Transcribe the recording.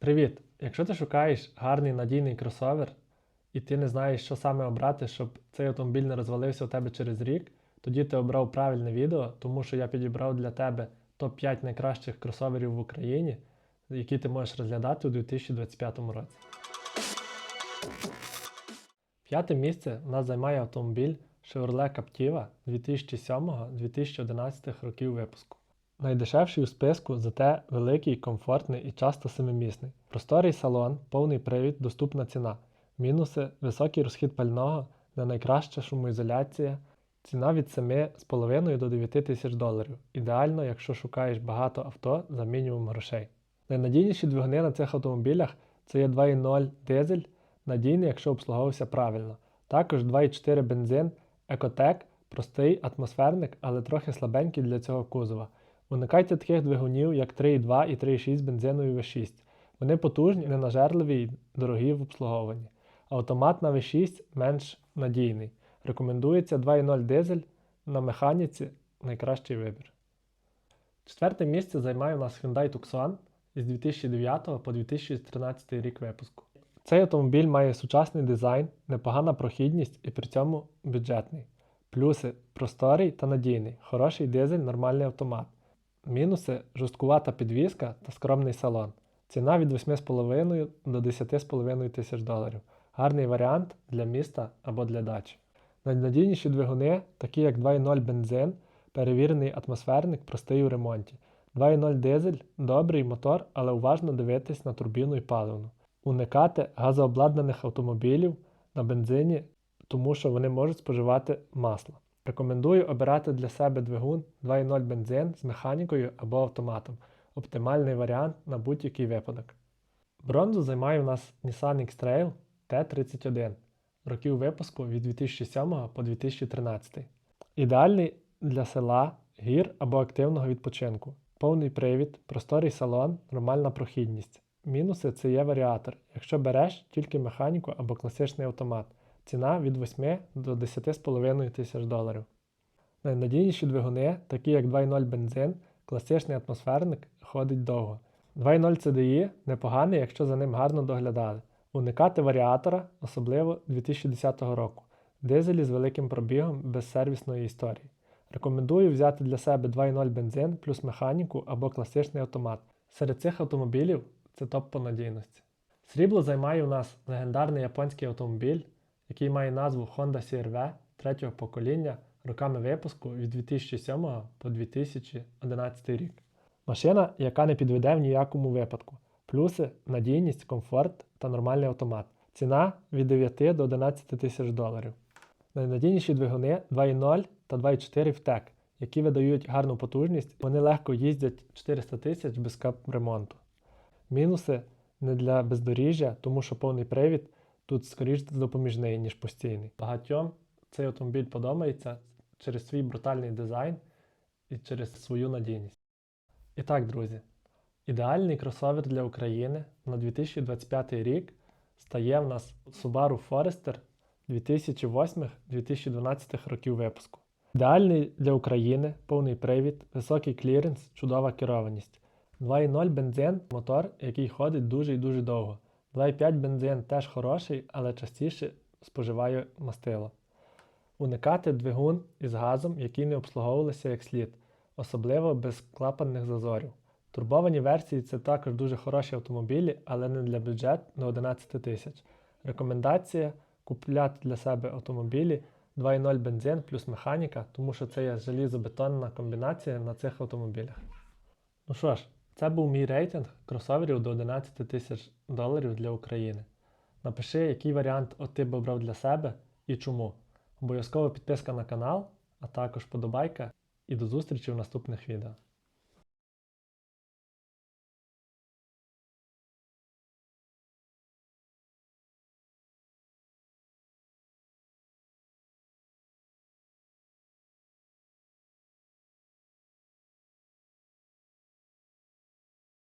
Привіт! Якщо ти шукаєш гарний надійний кросовер і ти не знаєш, що саме обрати, щоб цей автомобіль не розвалився у тебе через рік, тоді ти обрав правильне відео, тому що я підібрав для тебе топ-5 найкращих кросоверів в Україні, які ти можеш розглядати у 2025 році. П'яте місце в нас займає автомобіль Chevrolet Captiva 2007-2011 років випуску. Найдешевший у списку, зате великий, комфортний і часто семимісний. Просторий салон, повний привід, доступна ціна. Мінуси високий розхід пального, не найкраща шумоізоляція, ціна від 7,5 до 9 тисяч доларів. Ідеально, якщо шукаєш багато авто за мінімум грошей. Найнадійніші двигуни на цих автомобілях це є 2.0 дизель, надійний, якщо обслуговувався правильно. Також 2.4 бензин, екотек, простий атмосферник, але трохи слабенький для цього кузова. Уникайте таких двигунів, як 3.2 і 3.6 бензинові V6. Вони потужні, ненажерливі і дорогі в обслуговуванні. Автомат на V6 менш надійний. Рекомендується 2.0 дизель на механіці найкращий вибір. Четверте місце займає у нас Hyundai Tucson із 2009 по 2013 рік випуску. Цей автомобіль має сучасний дизайн, непогана прохідність і при цьому бюджетний. Плюси просторий та надійний, хороший дизель, нормальний автомат. Мінуси жорсткувата підвізка та скромний салон. Ціна від 8,5 до 10,5 тисяч доларів. Гарний варіант для міста або для дачі. Найнадійніші двигуни, такі як 2.0 бензин, перевірений атмосферник, простий у ремонті. 2.0 дизель добрий мотор, але уважно дивитись на турбіну і паливну. Уникати газообладнаних автомобілів на бензині, тому що вони можуть споживати масло. Рекомендую обирати для себе двигун 2.0 бензин з механікою або автоматом. Оптимальний варіант на будь-який випадок. Бронзу займає у нас Nissan X-Trail T31 років випуску від 2007 по 2013. Ідеальний для села, гір або активного відпочинку. Повний привід, просторий салон, нормальна прохідність. Мінуси це є варіатор, якщо береш тільки механіку або класичний автомат. Ціна від 8 до 10,5 тисяч доларів. Найнадійніші двигуни, такі як 2.0 бензин, класичний атмосферник, ходить довго. 2.0 CDI непоганий, якщо за ним гарно доглядали. Уникати варіатора, особливо 2010 року. Дизелі з великим пробігом без сервісної історії. Рекомендую взяти для себе 2.0 бензин плюс механіку або класичний автомат. Серед цих автомобілів це топ по надійності. Срібло займає у нас легендарний японський автомобіль, який має назву Honda CR-V третього покоління роками випуску від 2007 по 2011 рік. Машина, яка не підведе в ніякому випадку. Плюси надійність, комфорт та нормальний автомат. Ціна від 9 до 11 тисяч доларів. Найнадійніші двигуни 2.0 та 2.4 втек, які видають гарну потужність, вони легко їздять 400 тисяч без капремонту. Мінуси не для бездоріжжя, тому що повний привід тут скоріш допоміжний, ніж постійний. Багатьом цей автомобіль подобається через свій брутальний дизайн і через свою надійність. І так, друзі, ідеальний кросовер для України на 2025 рік стає в нас Subaru Forester 2008-2012 років випуску. Ідеальний для України повний привід, високий кліренс, чудова керованість. 2.0 бензин мотор, який ходить дуже і дуже довго. 2.5 бензин теж хороший, але частіше споживає мастило. Уникати двигун із газом, які не обслуговувалися як слід, особливо без клапанних зазорів. Турбовані версії це також дуже хороші автомобілі, але не для бюджет на 11 тисяч. Рекомендація купляти для себе автомобілі 2.0 бензин плюс механіка, тому що це є залізобетонна комбінація на цих автомобілях. Ну що ж, це був мій рейтинг кросоверів до 11 тисяч доларів для України. Напиши, який варіант от ти б обрав для себе і чому. Обов'язково підписка на канал, а також подобайка і до зустрічі в наступних відео.